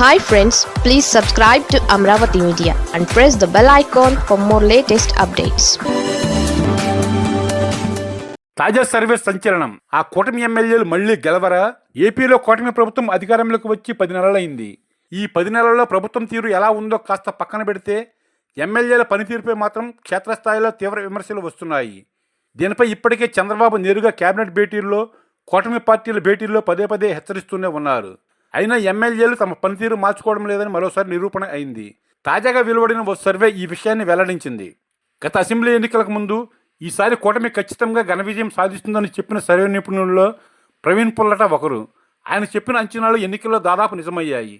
Hi friends please subscribe to Amaravati media and press the bell icon for more latest updates తాజా survey సంచలనం. ఆ కూటమి ఎమ్మెల్యేలు మళ్ళీ గెలవరా? ఏపీలో కూటమి ప్రభుత్వం అధికారంలోకి వచ్చి పది నెలలైంది. ఈ పది నెలల్లో ప్రభుత్వం తీరు ఎలా ఉందో కాస్త పక్కన పెడితే ఎమ్మెల్యేల పనితీరుపై మాత్రం క్షేత్రస్థాయిలో తీవ్ర విమర్శలు వస్తున్నాయి. దీనిపై ఇప్పటికే చంద్రబాబు నేరుగా కేబినెట్ భేటీల్లో కూటమి పార్టీల భేటీల్లో పదే పదే హెచ్చరిస్తూనే ఉన్నారు. అయినా ఎమ్మెల్యేలు తమ పనితీరు మార్చుకోవడం లేదని మరోసారి నిరూపణ అయింది. తాజాగా వెలువడిన ఓ సర్వే ఈ విషయాన్ని వెల్లడించింది. గత అసెంబ్లీ ఎన్నికలకు ముందు ఈసారి కూటమి ఖచ్చితంగా ఘన విజయం సాధిస్తుందని చెప్పిన సర్వే నిపుణుల్లో ప్రవీణ్ పుల్లట ఒకరు. ఆయన చెప్పిన అంచనాలు ఎన్నికల్లో దాదాపు నిజమయ్యాయి.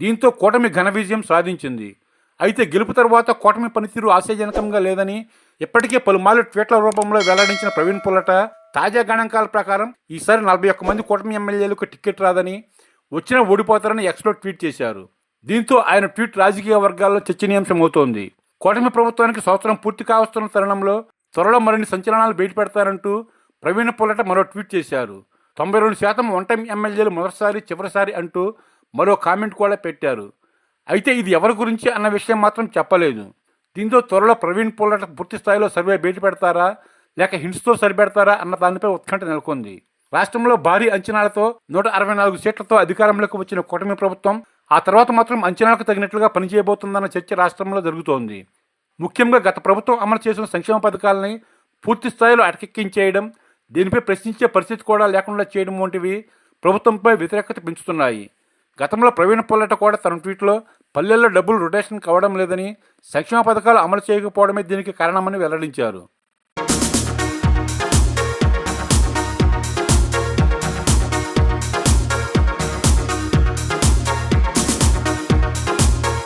దీంతో కూటమి ఘన విజయం సాధించింది. అయితే గెలుపు తర్వాత కూటమి పనితీరు ఆశాజనకంగా లేదని ఇప్పటికే పలుమార్లు ట్వీట్ల రూపంలో వెల్లడించిన ప్రవీణ్ పుల్లట తాజా గణాంకాల ప్రకారం ఈసారి నలభై ఒక్క మంది కూటమి ఎమ్మెల్యేలకు టికెట్ రాదని వచ్చినా ఓడిపోతారని ఎక్స్లో ట్వీట్ చేశారు. దీంతో ఆయన ట్వీట్ రాజకీయ వర్గాల్లో చర్చనీయాంశమవుతోంది. కూటమి ప్రభుత్వానికి సంవత్సరం పూర్తి కావస్తున్న తరుణంలో త్వరలో మరిన్ని సంచలనాలు బయటపెడతారంటూ ప్రవీణ పుల్లట మరో ట్వీట్ చేశారు. తొంభై రెండు శాతం వన్ టైం ఎమ్మెల్యేలు మొదటిసారి చివరిసారి అంటూ మరో కామెంట్ కూడా పెట్టారు. అయితే ఇది ఎవరి గురించి అన్న విషయం మాత్రం చెప్పలేదు. దీంతో త్వరలో ప్రవీణ్ పుల్లట పూర్తి స్థాయిలో సర్వే బయట పెడతారా లేక హింట్స్తో సరిపెడతారా అన్న దానిపై ఉత్కంఠ నెలకొంది. రాష్ట్రంలో భారీ అంచనాలతో నూట అరవై నాలుగు సీట్లతో అధికారంలోకి వచ్చిన కూటమి ప్రభుత్వం ఆ తర్వాత మాత్రం అంచనాలకు తగినట్లుగా పనిచేయబోతుందన్న చర్చ రాష్ట్రంలో జరుగుతోంది. ముఖ్యంగా గత ప్రభుత్వం అమలు చేసిన సంక్షేమ పథకాలని పూర్తి స్థాయిలో అటకెక్కించేయడం దీనిపై ప్రశ్నించే పరిస్థితి కూడా లేకుండా చేయడం వంటివి ప్రభుత్వంపై వ్యతిరేకత పెంచుతున్నాయి. గతంలో ప్రవీణ పొల్లట కూడా తన ట్వీట్లో పల్లెల్లో డబ్బులు రొటేషన్ కావడం లేదని సంక్షేమ పథకాలు అమలు చేయకపోవడమే దీనికి కారణమని వెల్లడించారు.